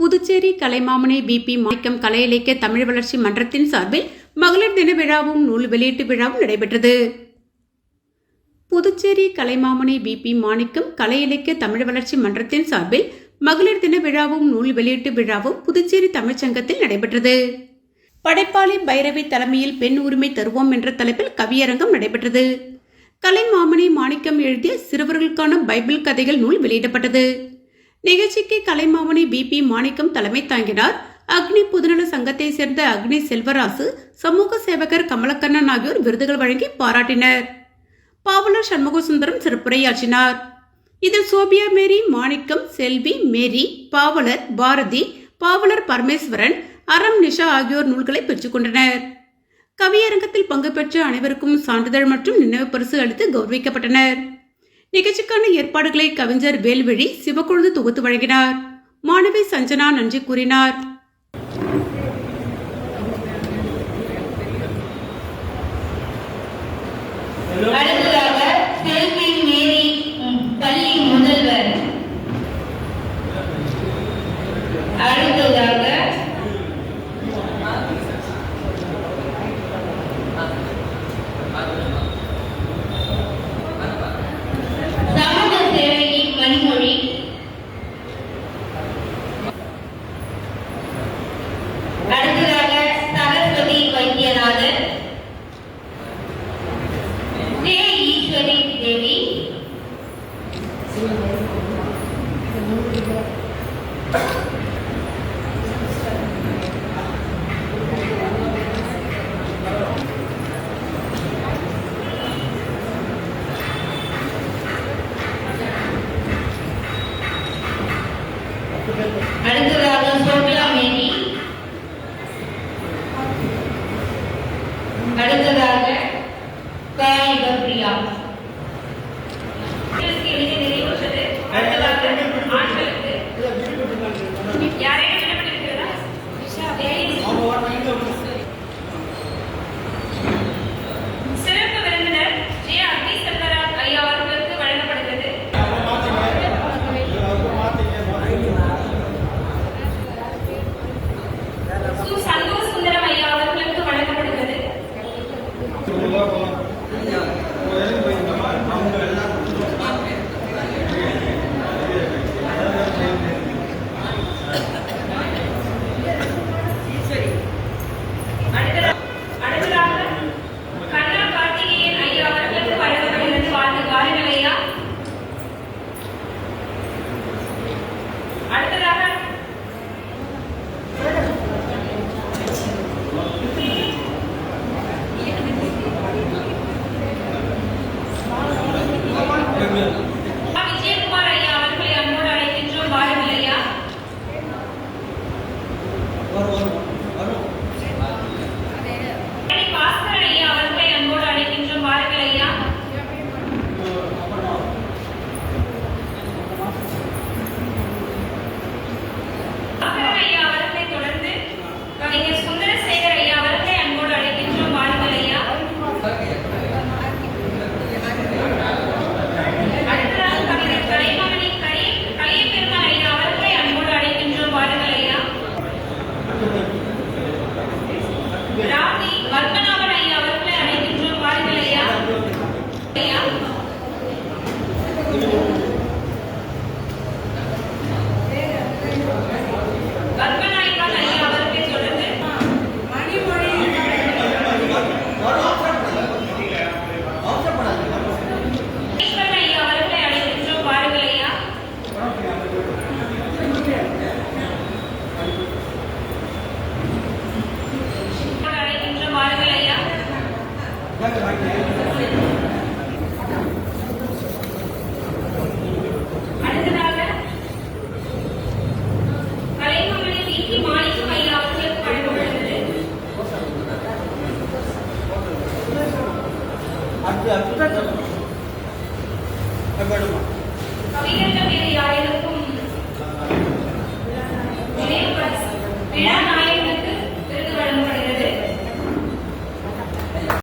Puducherry கலைமாமனை BP மாணிக்கம் கலை இலக்கிய தமிழ் வளர்ச்சி மன்றத்தின் சார்பில் மகளிர் தின விழாவும் நூல் வெளியீட்டு விழாவும் நடைபெற்றது. புதுச்சேரி கலைமாமனை பிபி மாணிக்கம் கலை இலக்கிய தமிழ் வளர்ச்சி மன்றத்தின் சார்பில் மகளிர் தின விழாவும் நூல் வெளியீட்டு விழாவும் புதுச்சேரி தமிழ்ச்சங்கத்தில் நடைபெற்றது. படைப்பாளி பைரவி தலைமையில் பெண் உரிமை தருவோம் என்ற தலைப்பில் கவியரங்கம் நடைபெற்றது. கலைமாமனை மாணிக்கம் எழுதிய சிறுவர்களுக்கான பைபிள் கதைகள் நூல் வெளியிடப்பட்டது. நிகழ்ச்சிக்கு கலைமாமணி பிபி மாணிக்கம் தலைமை தாங்கினார். அக்னி புதுநல சங்கத்தை சேர்ந்த அக்னி செல்வராசு சமூக சேவகர் கமலக்கண்ணன் ஆகியோர் விருதுகள் வழங்கி பாராட்டினர். பாவலர் சண்முகசுந்தரம் சிறப்புரையாற்றினார். இதில் சோபியா மேரி மாணிக்கம் செல்வி மேரி பாவலர் பாரதி பாவலர் பரமேஸ்வரன் அறம் நிஷா ஆகியோர் நூல்களை பெற்றுக்கொண்டனர் கவியரங்கத்தில் பங்கு பெற்ற அனைவருக்கும் சான்றிதழ் மற்றும் நினைவு பரிசு அளித்து கௌரவிக்கப்பட்டனர். நிகழ்ச்சிக்கான ஏற்பாடுகளை கவிஞர் வேல்விழி சிவக்கொழுந்து தொகுத்து வழங்கினார். மாணவி சஞ்சனா நன்றி கூறினார். அடுத்ததாக வைத்தியநாதன் ஜே ஈஸ்வரி தேவி அடுத்ததாக Gabriel.